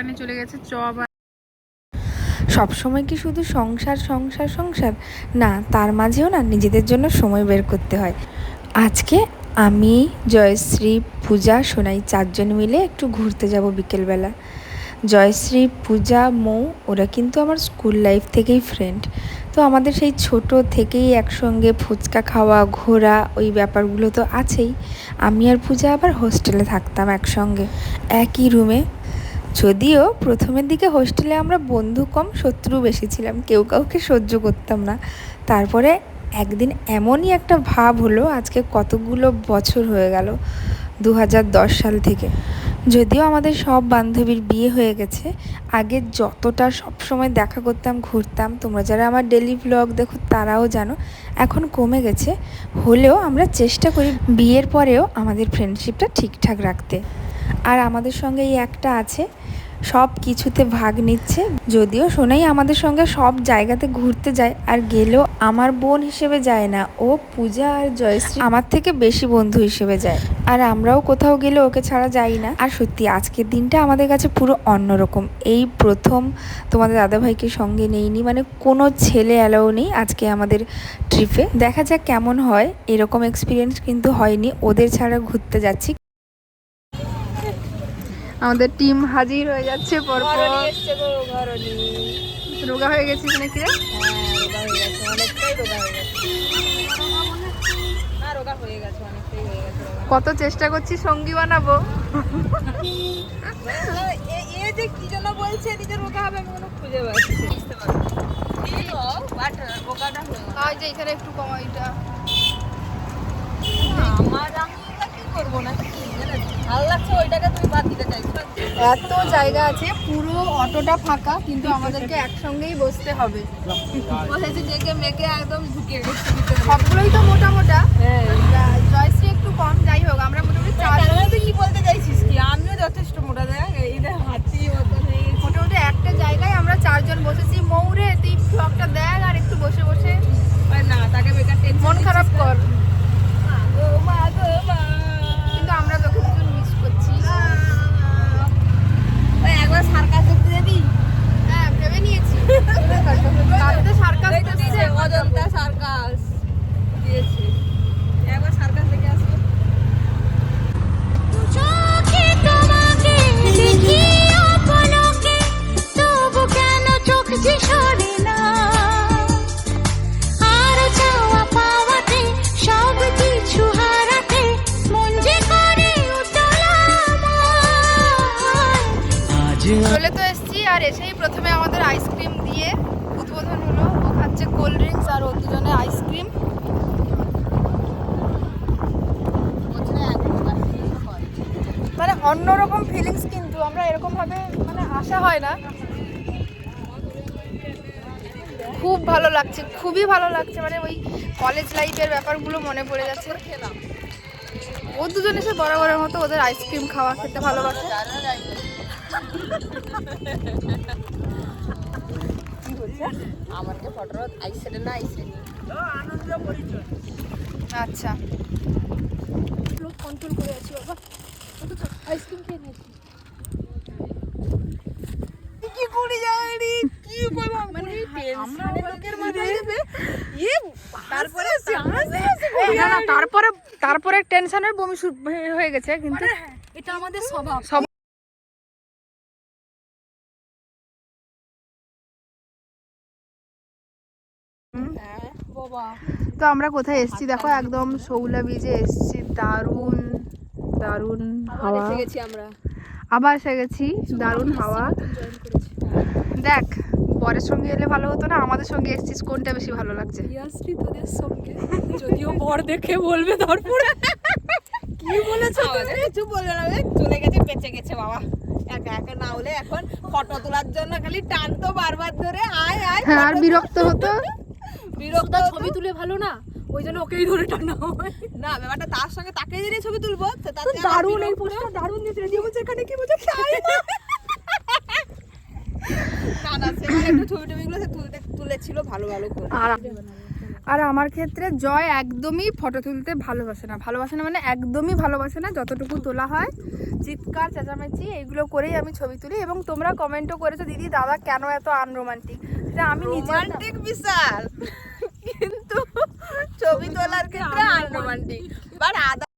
দোকানে চলে গেছে চপ সবসময় কি শুধু সংসার সংসার সংসার? না, তার মাঝেও না নিজেদের জন্য সময় বের করতে হয়। আজকে আমি, জয়শ্রী, পূজা, সোনাই চারজন মিলে একটু ঘুরতে যাব বিকেলবেলা। জয়শ্রী, পূজা, মৌ, ওরা কিন্তু আমার স্কুল লাইফ থেকেই ফ্রেন্ড তো আমাদের সেই ছোট থেকেই একসঙ্গে ফুচকা খাওয়া, ঘোরা, ওই ব্যাপারগুলো তো আছেই। আমি আর পূজা আবার হোস্টেলে থাকতাম একসঙ্গে। একই রুমে যদিও প্রথমের দিকে হোস্টেলে আমরা বন্ধু কম, শত্রু বেশি ছিলাম, কেউ কাউকে সহ্য করতাম না। তারপরে একদিন এমনই একটা ভাব হলো, আজকে কতগুলো বছর হয়ে গেল দু হাজার দশ সাল থেকে। যদিও আমাদের সব বান্ধবীর বিয়ে হয়ে গেছে, আগে যতটা সব সময় দেখা করতাম, ঘুরতাম, তোমরা যারা আমার ডেলি ব্লগ দেখো তারাও জানো, এখন কমে গেছে। হলেও আমরা চেষ্টা করি বিয়ের পরেও আমাদের ফ্রেন্ডশিপটা ঠিকঠাক রাখতে। আর আমাদের সঙ্গে এই একটা আছে, সব কিছুতে ভাগ নিচ্ছে। যদিও সোনাই আমাদের সঙ্গে সব জায়গাতে ঘুরতে যায়, আর গেলেও আমার বোন হিসেবে যায় না, ও পূজা আর জয়শ্রী আমার থেকে বেশি বন্ধু হিসেবে যায়। আর আমরাও কোথাও গেলে ওকে ছাড়া যাই না। আর সত্যি, আজকের দিনটা আমাদের কাছে পুরো অন্যরকম। এই প্রথম তোমাদের দাদাভাইকে সঙ্গে নেইনি মানে কোনো ছেলে অ্যালাউ নেই আজকে আমাদের ট্রিপে। দেখা যাক কেমন হয়, এরকম এক্সপিরিয়েন্স কিন্তু হয়নি। ওদের ছাড়া ঘুরতে যাচ্ছি। আমাদের টিম হাজির হয়ে যাচ্ছে পরপর। রোগা হয়ে গেছিস নাকি রে? হ্যাঁ রোগা হয়ে গেছে অনেকটাই রোগা হয়ে গেছে। না রোগা হয়ে গেছে অনেকটাই হয়ে গেছে কত চেষ্টা করছি সঙ্গী বানাবো। এ- এ যে কি জন্য বলছে নিজে রোগা হবে আমি কোনো খুঁজে পাচ্ছি হয়ে যে এখানে একটু কমাইটা আমার আমি কি করব না কি ভালো লাগছে ওইটাকে তুমি বাদ দিতে চাইছো? এত জায়গা আছে পুরো অটোটা ফাঁকা কিন্তু আমাদেরকে একসঙ্গেই বসতে হবে। বলেছে ডেকে মেকে একদম ঢুকিয়ে গেছে সবগুলোই তো মোটা মোটা। হ্যাঁ। জয়শ্রী একটু কম যাই হোক আমরা মোটামুটি চার তুই কি বলতে চাইছিস কি? আমিও যথেষ্ট মোটা দেখ এই হাতি হয়ে। মোটামুটি একটা জায়গায় আমরা চারজন বসেছি। মৌরে তুই ব্লগটা দেখ আর একটু বসে বসে। না তাকে বেকার মন খারাপ কর। গো মা গো মা। অন্যরকম ফিলিংস কিন্তু আমরা এরকম ভাবে মানে আশা হয় না। খুব ভালো লাগছে খুবই ভালো লাগছে মানে ওই কলেজ লাইফের ব্যাপারগুলো মনে পড়ে যাচ্ছে। ও দুজন এসে বরাবরের মতো ওদের আইসক্রিম খাওয়া খেতে ভালোবাসে। কি বলছে? আমাকে ফটো আইসেটে না আইসে আচ্ছা। কন্ট্রোল করে আছি বাবা। আইসক্রিম খেয়ে নিয়েছি। কি করে যায়নি কি বলব মানে আমরা লোকের মাথায় দেবে। ইয়ে তারপরে না না তারপরে তারপরে টেনশনের বমি হয়ে গেছে কিন্তু এটা আমাদের স্বভাব। তো আমরা কোথায় এসেছি? দেখো একদম শৌলা বীজে এসেছি দারুণ দারুণ হাওয়া। গেছি আমরা। আবার এসে গেছি দারুণ হাওয়া। দেখ বরের সঙ্গে এলে ভালো হতো না আমাদের সঙ্গে এসেছিস কোনটা বেশি ভালো লাগছে? তোদের সঙ্গে? যদিও বর দেখে বলবে তারপরে কি বলেছ তুমি কিছু বলবে না চলে গেছে বেঁচে গেছে বাবা। একা একা না হলে এখন ফটো তোলার জন্য খালি টানতো বারবার ধরে আয় আয় হ্যাঁ আর বিরক্ত হতো? বিরক্ত ছবি তুলে ভালো না? ওই জন্য ওকেই ধরে টানা হয়। না ব্যাপারটা তার সঙ্গে তাকে যদি ছবি তুলবো দারুণ এই পোস্টটা দারুণ দিয়েছে রেডিও বলছে এখানে কি বলছে? তাই না? না সেখানে একটু ছবি টবিগুলো তুলতে তুলেছিল ভালো ভালো করে। আর আর আমার ক্ষেত্রে জয় একদমই ফটো তুলতে ভালোবাসে না। ভালোবাসে না মানে একদমই ভালোবাসে না যতটুকু তোলা হয়। চিৎকার চেঁচামেচি এগুলো করেই আমি ছবি তুলি এবং তোমরা কমেন্টও করেছ দিদি দাদা কেন এত আনরোমান্টিক সেটা আমি নিজে রোমান্টিক বিশাল। ছবি তোলার ক্ষেত্রে আনরোমান্টিক। বাট আদা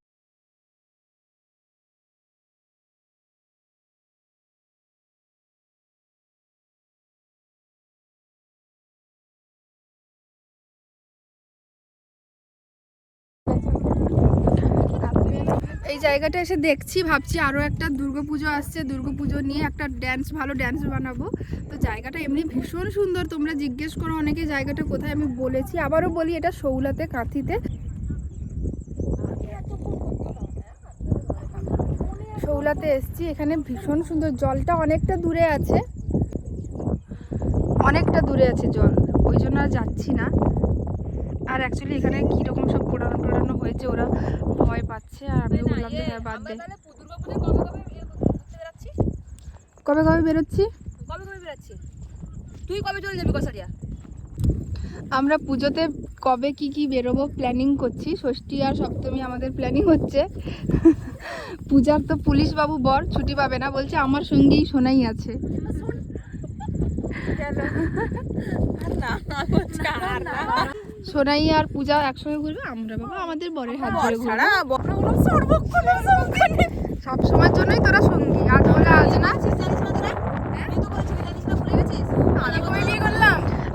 জায়গাটা এসে দেখছি, ভাবছি আরও একটা দুর্গাপুজো আসছে। দুর্গাপুজো নিয়ে একটা ড্যান্স ভালো ড্যান্স বানাবো। তো জায়গাটা এমনি ভীষণ সুন্দর, তোমরা জিজ্ঞেস করো অনেকে জায়গাটা কোথায়, আমি বলেছি। আবারও বলি, এটা শৌলাতে কাঁথিতে। শৌলাতে এসছি, এখানে ভীষণ সুন্দর, জলটা অনেকটা দূরে আছে। অনেকটা দূরে আছে জল, ওই জন্য আর যাচ্ছি না। আর অ্যাকচুয়ালি এখানে কীরকম সব পোড়ানো টোড়ানো হয়েছে ওরা ভয় পাচ্ছে আর আমিও বললাম যে হ্যাঁ বাদ দে। কবে কবে বেরোচ্ছি? কবে কবে বেরাচ্ছি? তুই কবে চলে যাবি কসারিয়া? আমরা পুজোতে কবে কি কি বেরোবো প্ল্যানিং করছি ষষ্ঠী আর সপ্তমী আমাদের প্ল্যানিং হচ্ছে। পূজার তো পুলিশ বাবু বর ছুটি পাবে না বলছে আমার সঙ্গেই সোনাই আছে। সোনাই আর পূজা একসঙ্গে ঘুরবে আমরা বাবা আমাদের বরের হাত ধরে ঘুরবো। সব সময়ের জন্যই তোরা সঙ্গী। আজ হলে আজ না?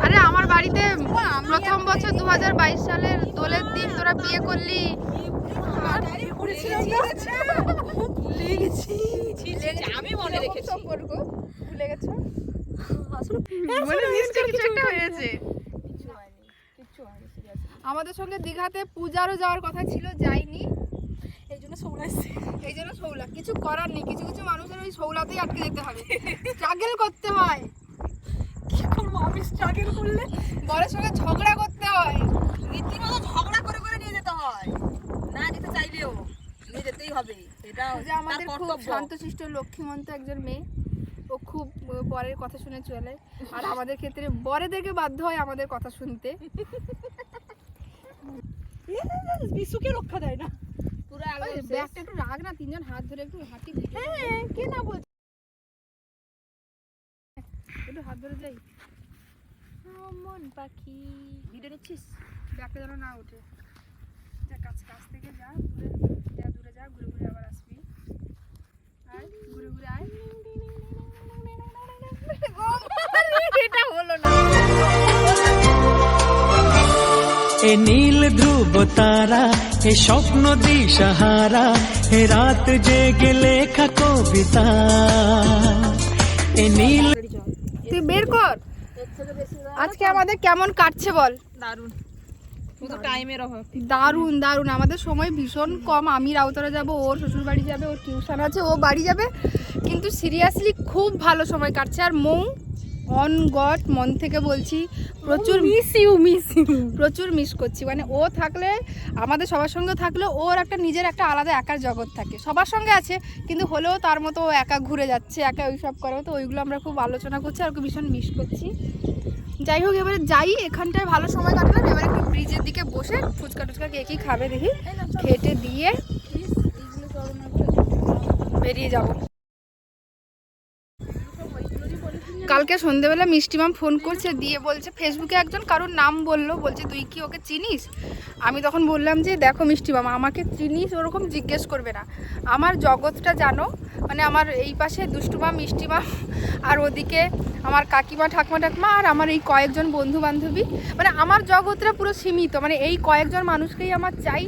আরে আমার বাড়িতে প্রথম বছর দু হাজার বাইশ সালের দোলের দিন তোরা বিয়ে করলি। আমি মনে রেখেছি সম্পর্ক ভুলে গেছো? মানে হয়েছে। আমাদের সঙ্গে দীঘাতে পূজারও যাওয়ার কথা ছিল যাইনি। এই জন্য এসছে এই জন্য সৌলা কিছু করার নেই কিছু কিছু মানুষের ওই সৌলাতেই আটকে যেতে হবে। স্ট্রাগল করতে হয়। কি করব আমি স্ট্রাগল করলে? বরের সঙ্গে ঝগড়া করতে হয়। রীতিমতো ঝগড়া করে করে নিয়ে যেতে হয়। না যেতে চাইলেও নিয়ে যেতেই হবে। এটা যে আমাদের খুব। শান্তশিষ্ট লক্ষ্মীমন্ত একজন মেয়ে। ও খুব বরের কথা শুনে চলে আর আমাদের ক্ষেত্রে বরেদেরকে বাধ্য হয় আমাদের কথা শুনতে বিশুকে রক্ষা দেয় না পুরো। ব্যাগটা একটু রাখ না তিনজন হাত ধরে একটু হাঁটি হ্যাঁ কে না বল একটু হাত ধরে যাই মন পাখি ভিডিও নিচ্ছিস ব্যাগটা যেন না ওঠে যা কাছ কাছ থেকে যা ঘুরে যা দূরে যা ঘুরে ঘুরে আবার আসবি আয় ঘুরে ঘুরে আয় এ নীল ধ্রুব তারা এ স্বপ্ন দিশাহারা এ রাত জেগে লেখা কবিতা। এ নীল তুই বের কর। আজকে আমাদের কেমন কাটছে বল? দারুণ। শুধু টাইমের অভাব দারুণ দারুণ। আমাদের সময় ভীষণ কম। আমি রাউতারা যাব ওর শ্বশুর বাড়ি যাবে ওর টিউশন আছে ও বাড়ি যাবে। কিন্তু সিরিয়াসলি খুব ভালো সময় কাটছে। আর মৌ অন গড মন থেকে বলছি প্রচুর মিস ইউ মিস ইউ প্রচুর মিস করছি। মানে ও থাকলে আমাদের সবার সঙ্গে থাকলে ওর একটা নিজের একটা আলাদা একার জগৎ থাকে। সবার সঙ্গে আছে কিন্তু হলেও তার মতো ও একা ঘুরে যাচ্ছে একা ওই সব করে তো ওইগুলো আমরা খুব আলোচনা করছি আর ওকে ভীষণ মিস করছি। যাই হোক এবারে যাই এখানটায় ভালো সময় কাটলাম। এবারে একটু ব্রিজের দিকে বসে ফুচকা টুচকা কে কি খাবে দেখি। খেটে দিয়ে বেরিয়ে যাব। কালকে সন্ধেবেলা মিষ্টিমাম ফোন করছে, দিয়ে বলছে, ফেসবুকে একজন কারোর নাম বলল, বলছে, তুই কি ওকে চিনিস? আমি তখন বললাম যে, দেখো মিষ্টিমাম আমাকে চিনিস ওরকম জিজ্ঞেস করবে না। আমার জগৎটা জানো মানে আমার এই পাশে দুষ্টুমা মিষ্টিমা আর ওদিকে আমার কাকিমা, ঠাকুমা ঠাকুমা, আর আমার এই কয়েকজন বন্ধু বান্ধবী মানে আমার জগৎটা পুরো সীমিত মানে এই কয়েকজন মানুষকেই আমার চাই,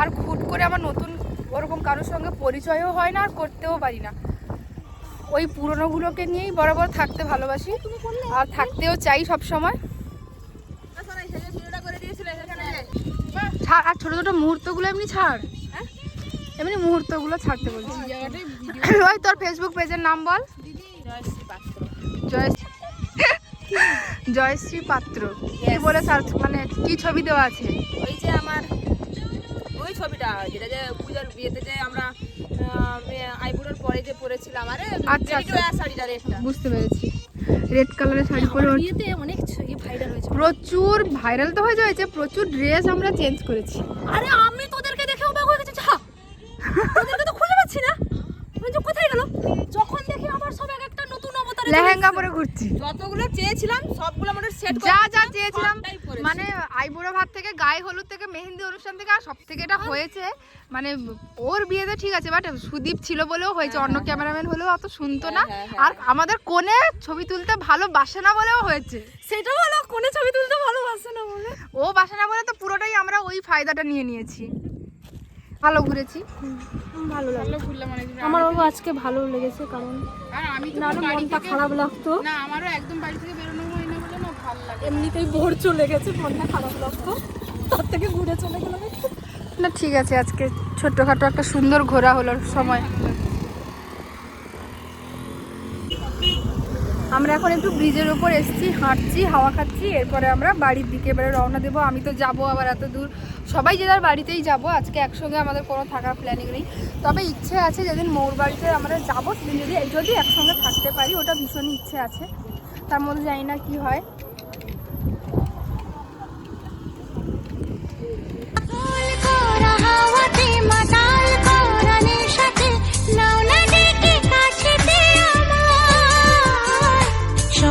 আর খুট করে আমার নতুন ওরকম কারোর সঙ্গে পরিচয়ও হয় না, আর করতেও পারি না। ওই পুরনোগুলোকে নিয়েই বরাবর থাকতে ভালোবাসি। আর থাকতেও চাই সব সময় আর ছোটো ছোটো মুহূর্তগুলো এমনি ছাড়। এমনি মুহূর্তগুলো ছাড়তে বলছি। ওই তোর ফেসবুক পেজের নাম বল। জয় জয়শ্রী পাত্র। কি বলে সার্চ মানে কি ছবি দেওয়া আছে? ওই যে আমার ওই ছবিটা যেটা যে পূজার বিয়েতে যে আমরা আইবুড়োর পরে যে পরেছিলাম আরে আচ্ছা, wear শাড়িটা রেডটা। বুঝতে পেরেছি। রেড কালারের শাড়ি পরে ওর বিয়েতে অনেক ভাইরাল হয়েছে। প্রচুর ভাইরাল তো হয়ে যাচ্ছে প্রচুর ড্রেস আমরা চেঞ্জ করেছি। আরে আমি তোদেরকে দেখে অবাক হয়ে গেছি যা তোদেরকে তো খুঁজে পাচ্ছি না আমি যে কোথায় গেল যখন দেখি আমার সব এক একটা নতুন অবতারে লেহেঙ্গা পরে ঘুরছি। যতগুলো চেয়েছিলাম সবগুলো আমাদের সেট যা যা চেয়েছিলাম মানে আইবুড়ো ভাত থেকে গায়ে হলুদ থেকে মেহেন্দি অনুষ্ঠান থেকে আর সব থেকে এটা হয়েছে মানে ওর বিয়েতে ঠিক আছে বাট সুদীপ ছিল বলেও হয়েছে অন্য ক্যামেরাম্যান হলেও অত শুনতো না হ্যাঁ, হ্যাঁ, আর আমাদের কোণে ছবি তুলতে ভালোবাসে না বলেও হয়েছে। সেটা বলো কোনে ছবি তুলতে ভালোবাসে না বলে? ও বাসে না বলে তো পুরোটাই আমরা ওই ফায়দাটা নিয়ে নিয়েছি। ভালো ঘুরেছি। ভালো লাগল। ঘুরলাম অনেকদিন আমার বাবু আজকে ভালো লেগেছে কারণ আর আমি তো মনটা খারাপ লাগতো। না আমারও একদম বাড়ি থেকে বেরোনো হয় না বলে না ভালো লাগে। এমনিতেই ভোর চলে গেছে মনটা খারাপ লাগতো। তার থেকে ঘুরে চলে গেলাম না ঠিক আছে আজকে ছোট্টখাটো একটা সুন্দর ঘোরা হলো সময়। আমরা এখন একটু ব্রিজের ওপর এসেছি, হাঁটছি, হাওয়া খাচ্ছি, এরপরে আমরা বাড়ির দিকে এবারে রওনা দেবো। আমি তো যাব আবার এত দূর। সবাই যে তার বাড়িতেই যাব, আজকে একসঙ্গে আমাদের কোনো থাকার প্ল্যানিং নেই। তবে ইচ্ছে আছে যেদিন মৌর বাড়িতে আমরা যাব, সেদিন যদি যদি একসঙ্গে থাকতে পারি, ওটা ভীষণই ইচ্ছে আছে। তার মধ্যে জানি না কি হয়।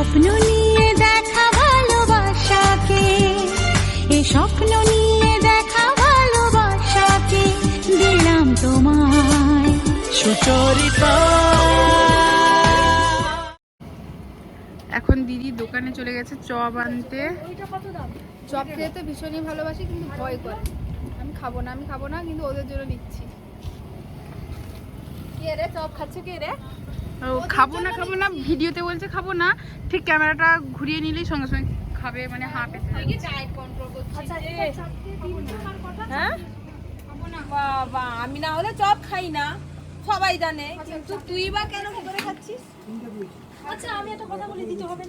স্বপ্ন নিয়ে দেখা ভালোবাসাকে এ স্বপ্ন নিয়ে দেখা ভালোবাসাকে দিলাম তোমায় সুচরিতা। এখন দিদি দোকানে চলে গেছে চপ আনতে। চপ খেতে ভীষণই ভালোবাসি কিন্তু ভয় করে। আমি খাব না আমি খাব না কিন্তু ওদের জন্য নিচ্ছি। কে রে চপ খাচ্ছে কে রে? খাব না খাব না ভিডিওতে বলছে খাব না ঠিক ক্যামেরাটা ঘুরিয়ে নিলেই সঙ্গে সঙ্গে খাবে মানে হাঁপে পেতে আচ্ছা হ্যাঁ? বাবা আমি না হলে চপ খাই না। সবাই জানে কিন্তু তুই বা কেন কি করে খাচ্ছিস? আচ্ছা আমি একটা কথা বলে দিতে হবে না।